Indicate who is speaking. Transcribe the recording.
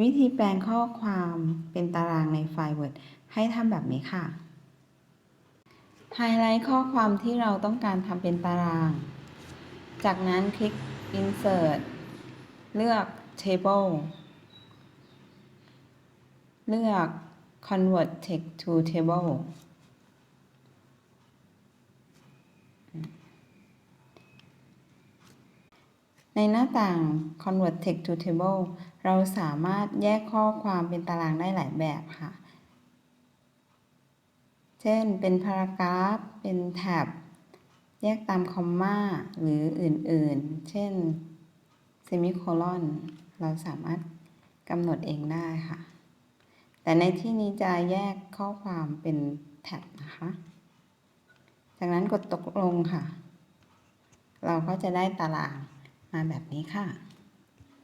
Speaker 1: วิธีแปลงข้อความเป็นตารางในไฟล์ Word ให้ทำแบบนี้ค่ะ ไฮไลท์ข้อความที่เราต้องการทำเป็นตาราง จากนั้นคลิก Insert เลือก Table เลือก Convert Text to Table ในหน้าต่าง Convert Text to Table เราสามารถแยกข้อความเป็นตารางได้หลายแบบค่ะ เช่น เป็นพารากราฟ เป็นแท็บ แยกตามคอมมาหรืออื่นๆ เช่นเซมิโคลอนเราสามารถกำหนดเองได้ค่ะ แต่ในที่นี้จะแยกข้อความเป็นแท็บนะคะ จากนั้นกดตกลงค่ะ เราก็จะได้ตาราง มาแบบนี้ค่ะ